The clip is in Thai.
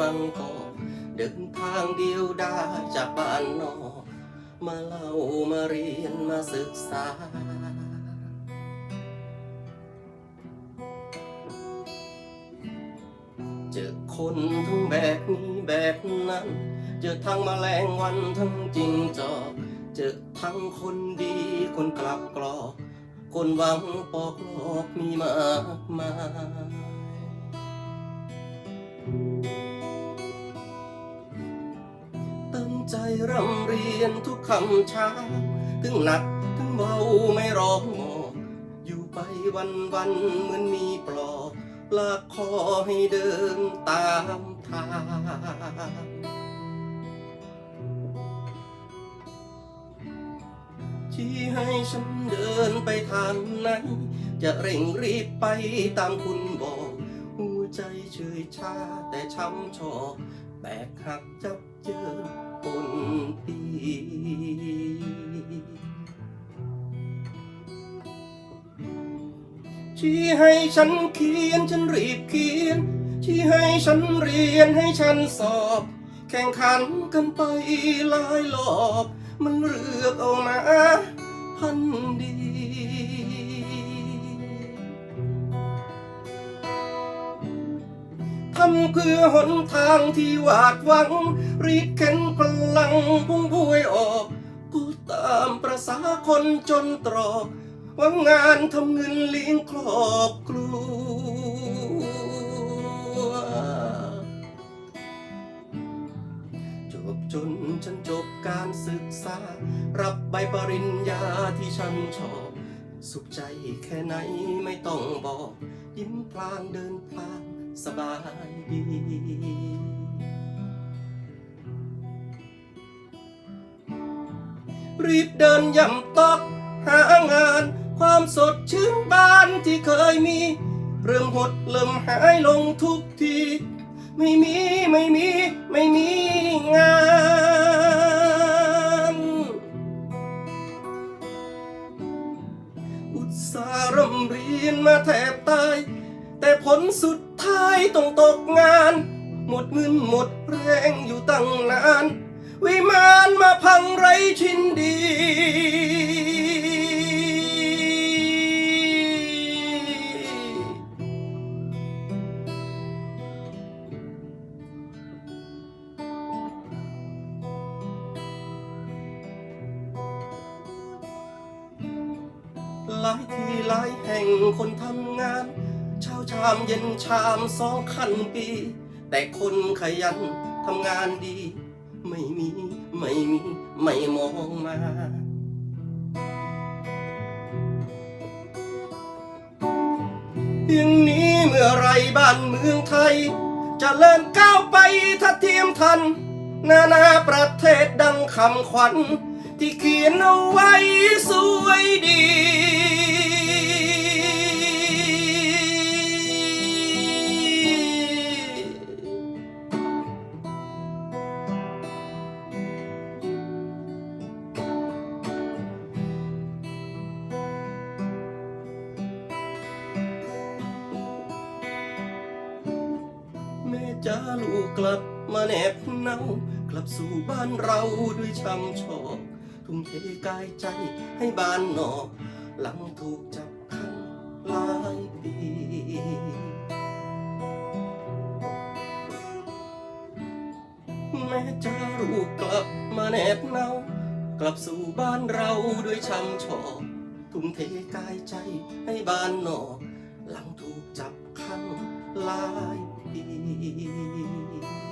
บางกอกเดินทางเดียวด้จากบ้านนอก มาเล่ามาเรียนมาศึกษา เจอคนทั้งแบบนี้แบบนั้น เจอทั้งมแมลงวันทั้งจริงจอกเจอทั้งคนดีคนกลับกรอกคนหวังปอกหลอกมีมากมาย ตั้งใจรำเรียนทุกคำช้า ถึงหนักถึงเบาไม่ร้องหมออยู่ไปวันวันเหมือนมีปลอกลากคอให้เดินตามทางชี้ให้ฉันเดินไปทางไหน จะเร่งรีบไปตามคุณบอก ใจเฉยชาแต่ช้ำชอกแบกหักจับเจอปนปีชี้ให้ฉันเขียนฉันรีบเขียน ชี้ให้ฉันเรียนให้ฉันสอบ แข่งขันกันไปหลายรอบ มันเลือกเอามาพันดี ทำเพื่อหนทางที่หวาดหวัง รีดเข็นพลังพุ่งพวยออก กูตามประษาคนจนตรอกว่างานทำเงินเลี้ยงครอบครัวจบจนฉันจบการศึกษา รับใบปริญญาที่ฉันชอบ สุขใจแค่ไหนไม่ต้องบอก ยิ้มพลางเดินทาง สบายดีรีบเดินย่ำตอกหางาน ความสดชื่นบ้านที่เคยมี เริ่มหดเริ่มหายลงทุกที ไม่มีไม่มีไม่มีงานอุตสาห์ร่ำเรียนมาแทบตาย แต่ผลสุดท้ายต้องตกงาน หมดเงินหมดแรงอยู่ตั้งนาน วิมานมาพังไรชิ้นดี หลายที่หลายแห่งคนทำงาน ชามเย็นชามสองคันปี แต่คนขยันทำงานดี ไม่มี ไม่มี ไม่มองมาอย่างนี้เมื่อไรบ้านเมืองไทยจะเลิ่นก้าวไปถ้าเทียมทัน นานาประเทศดังคำขวัญ ที่เขียนเอาไว้สวยดี จ้าลูกกลับมาแนบเนา กลับสู่บ้านเราด้วยช้ำชอกทุ่มเทกายใจให้บ้านนอก หลังถูกจับขังหลายปีแม่จ้าลูกกลับมาแนบเนา กลับสู่บ้านเราด้วยช้ำชอกทุ่มเทกายใจให้บ้านนอก หลังถูกจับขังหลาย 嗯